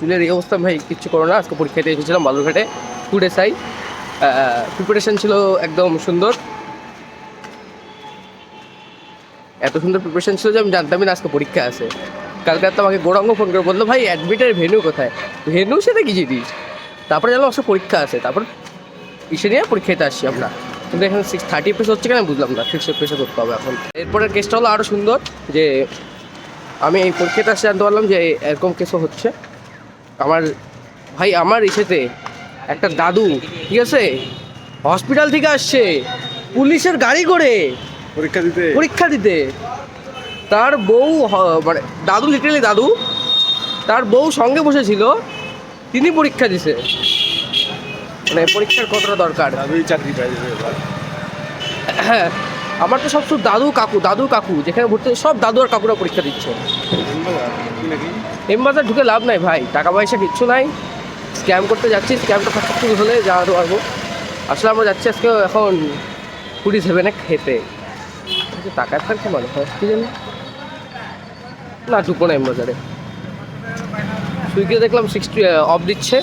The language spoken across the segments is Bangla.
চুলের এই অবস্থা ভাই, কিচ্ছু করো না। আজকে পরীক্ষাতে এসেছিলাম বালুরঘাটে ফুড এসআই প্রিপারেশন ছিল একদম সুন্দর। এত সুন্দর প্রিপারেশন ছিল যে আমি জানতামই না আজকে পরীক্ষা আছে। কালকে রাতে আমাকে গৌরাঙ্গ ফোন করে বলল, ভাই অ্যাডমিটের ভেনু কোথায়? ভেনু সেটা কি জিনিস? তারপরে জানলাম, আজকে পরীক্ষা আছে। তারপর ইসে নিয়ে পরীক্ষাতে আসছি আমরা। কিন্তু এখানে সিক্স থার্টি পেস হচ্ছে কেন বুঝলাম না। সিক্স পেসে করতে হবে এখন। এরপরের কেসটা হলো আরও সুন্দর যে আমি এই পরীক্ষাতে আসতে জানতে পারলাম যে এরকম কেসও হচ্ছে। আমার ভাই আমার ইসেতে একটা দাদু ঠিক আছে? হসপিটাল থেকে আসছে পুলিশের গাড়ি করে পরীক্ষা দিতে। পরীক্ষা দিতে। তার বউ মানে দাদু লিটারালি দাদু তার বউ সঙ্গে বসেছিল তিনি পরীক্ষা দিছে। মানে পরীক্ষার কতটা দরকার? দাদুই চাকরি পাই হ্যাঁ আমার তো সব দাদু কাকু দাদু কাকু যেখানে ভর্তি সব দাদু আর কাকুরা পরীক্ষা দিচ্ছে। কি নাকি এমবাজার ঢুকে লাভ নাই ভাই টাকা পয়সা কিচ্ছু নাই। স্ক্যাম করতে যাচ্ছি স্ক্যামটা সাকসেসফুল হলে যাওয়াতে পারব আসলে আমরা যাচ্ছি আজকে এখন কুড়ি সেভেনে খেতে। আচ্ছা, টাকার থাকছে মনে হয় কি জানি। না ঢুকবো না এমবাজারে। সুইগিতে দেখলাম সিক্সটি অফ দিচ্ছে।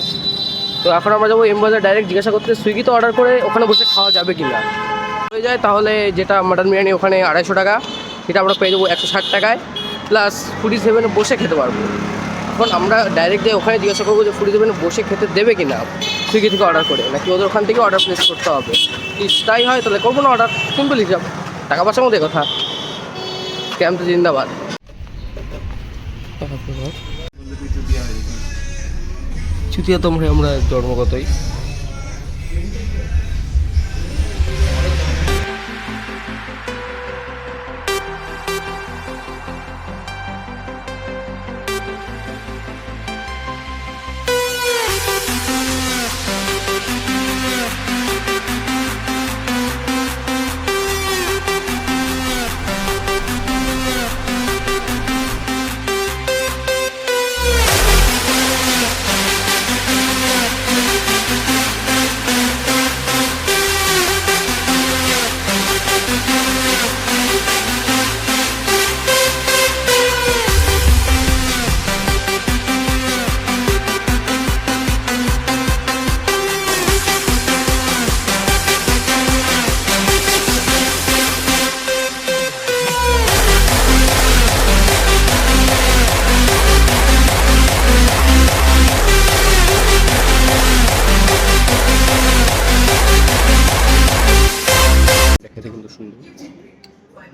তো এখন আমরা যাব এমবাজার ডাইরেক্ট জিজ্ঞাসা করতে সুইগিতে অর্ডার করে ওখানে বসে খাওয়া যাবে কি না হয়ে যায় তাহলে যেটা মাটন বিরিয়ানি ওখানে আড়াইশো টাকা সেটা আমরা পেয়ে যাব একশো ষাট টাকায়। প্লাস ফুডি সেভেনে বসে খেতে পারব। এখন আমরা ডাইরেক্ট যে ওখানে জিজ্ঞাসা করব যে ফুডি সেভেনে বসে খেতে দেবে কি না সুইগি থেকে অর্ডার করে, নাকি ওদের ওখান থেকে অর্ডার প্লেস করতে হবে। তাই হয়, তাহলে করব না অর্ডার সিম্পল হিসাব টাকা পয়সার মধ্যে কথা। স্ক্যাম তো জিন্দাবাদ। চুতিয়া তোমরা আমরা জন্মগতই।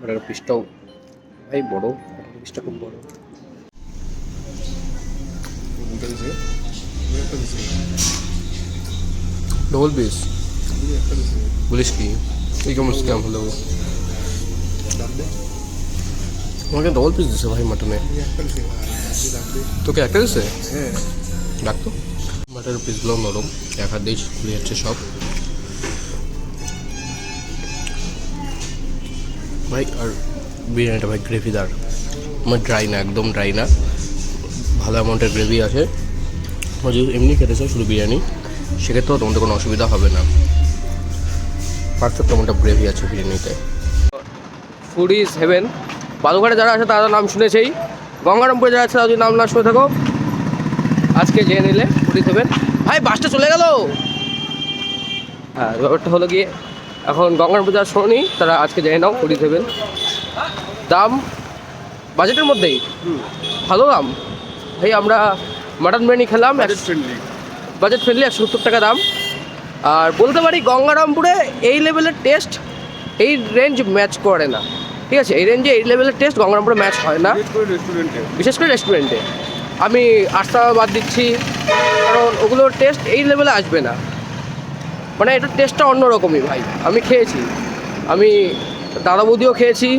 এটার পিসটাও ভাই বড় পিসটা খুব বড় ডবল পিস বলিস কি এই কেমন স্ক্যাম হলো। আমাকে ডবল পিস দিছে ভাই মাটনে তোকে একটা দিছে? হ্যাঁ। ডাকতো মাটনের পিসগুলো নরম। এক হাত দিয়ে খুলে যাচ্ছে সব। ভাই, আর বিরিয়ানিটা ভাই গ্রেভিদার আমার ড্রাই না, একদম ড্রাই না। ভালো অ্যামাউন্টের গ্রেভি আছে। যদি এমনি খেতে চাও শুধু বিরিয়ানি সেক্ষেত্রেও তোমাদের কোনো অসুবিধা হবে না। পারফেক্ট অ্যামাউন্ট গ্রেভি আছে বিরিয়ানিতে। ফুড ইজ হেভেন বালুঘাটে যারা আছে, তারা নাম শুনেছেই। গঙ্গারামপুরে যারা আছে, তারা নাম না শুনে থাকো, আজকে জেনে নিলে ফুড ইজ হেভেন ভাই বাসটা চলে গেল। হ্যাঁ ব্যাপারটা হলো গিয়ে এখন গঙ্গার যারা শোনি তারা আজকে জেনে নাও ইজ হেভেন দাম বাজেটের মধ্যেই। ভালো দাম। ভাই আমরা মাটন বিরিয়ানি খেলাম বাজেট ফ্রেন্ডলি বাজেট ফ্রেন্ডলি একশো সত্তর টাকা দাম। আর বলতে পারি গঙ্গারামপুরে এই লেভেলের টেস্ট এই রেঞ্জ ম্যাচ করে না। ঠিক আছে? এই রেঞ্জে এই লেভেলের টেস্ট গঙ্গারামপুরে ম্যাচ হয় না। বিশেষ করে রেস্টুরেন্টে আমি আটটা বাদ দিচ্ছি কারণ ওগুলোর টেস্ট এই লেভেলে আসবে না। মানে এটার টেস্টটা অন্যরকমই ভাই। আমি খেয়েছি। আমি দাদা বৌদিও খেয়েছি।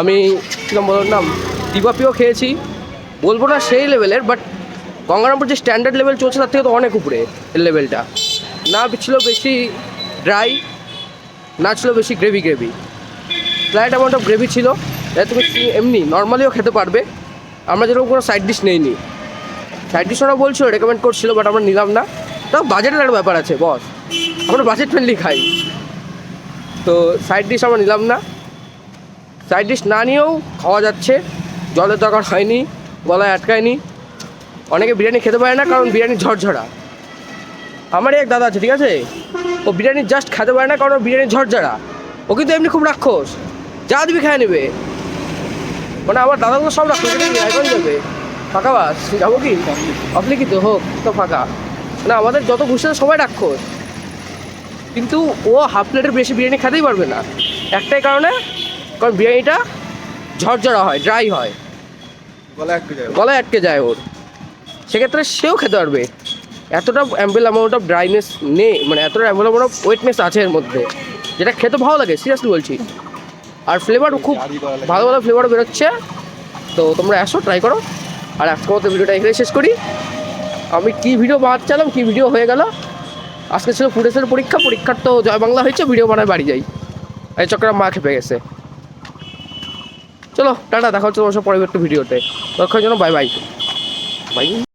আমি কীরকম বলার নাম? দিবাপিও খেয়েছি। বলব না সেই লেভেলের বাট গঙ্গারামপুর যে স্ট্যান্ডার্ড লেভেল চলছে, তার থেকে তো অনেক উপরে এর লেভেলটা না ছিল বেশি ড্রাই না ছিল বেশি gravy gravy slight amount of gravy ছিল। যাতে তুমি এমনি নর্মালিও খেতে পারবে। আমরা যেরকম কোনো সাইড ডিশ নেইনি। সাইড ডিশ ওরা বলছিল রেকমেন্ড করছিল বাট আমরা নিলাম না। তাও বাজেটের একটা ব্যাপার আছে বস আমরা বাজেট ফ্রেন্ডলি খাই। তো সাইড ডিশ আমরা নিলাম না। সাইড ডিশ না নিয়েও খাওয়া যাচ্ছে। জলের দরকার হয়নি, গলায় আটকায়নি। অনেকে বিরিয়ানি খেতে পারে না, কারণ বিরিয়ানি ঝরঝরা। আমারই এক দাদা আছে, ঠিক আছে? ও বিরিয়ানি জাস্ট খেতে পারে না, কারণ বিরিয়ানি ঝরঝরা। ও কিন্তু এমনি খুব রাক্ষস। যা দিবি খেয়ে নেবে। মানে আমার দাদাগুলো সব রাক্ষস যাবে ফাঁকা বাস, যাব কি? আপনি কি তো হোক, তো ফাঁকা। না আমাদের যত ঘুষে সবাই রাক্ষস। কিন্তু ও হাফ প্লেটের বেশি বিরিয়ানি খেতেই পারবে না। একটাই কারণে কারণ বিরিয়ানিটা ঝরঝরা হয় ড্রাই হয়। গলা একটু যাবে গলায় আটকে যায় ওর। সেক্ষেত্রে সেও খেতে পারবে। এতটা অ্যাম্পেল অ্যামাউন্ট অফ ড্রাইনেস নেই মানে এতটা অ্যাম্পেল অ্যামাউন্ট অফ ওয়েটনেস আছে এর মধ্যে যেটা খেতে ভালো লাগে সিরিয়াসলি বলছি। আর ফ্লেভারও খুব ভালো ভালো ফ্লেভারও বেরোচ্ছে। তো তোমরা আসো ট্রাই করো। আর আজকের মতো ভিডিওটা এখানে শেষ করি। আমি কি ভিডিও বানাচ্ছিলাম, কি ভিডিও হয়ে গেল? আজকে ছিল ফুটেসের পরীক্ষা, পরীক্ষার তো জয় বাংলা হয়েছে ভিডিও বানায় বাড়ি যাই। এই চক্রা মা খেপে গেছে। চলো, টাটা, দেখা হচ্ছে তোমার সব পরবর্তী ভিডিওতে তখন জন্য বাই বাই বাই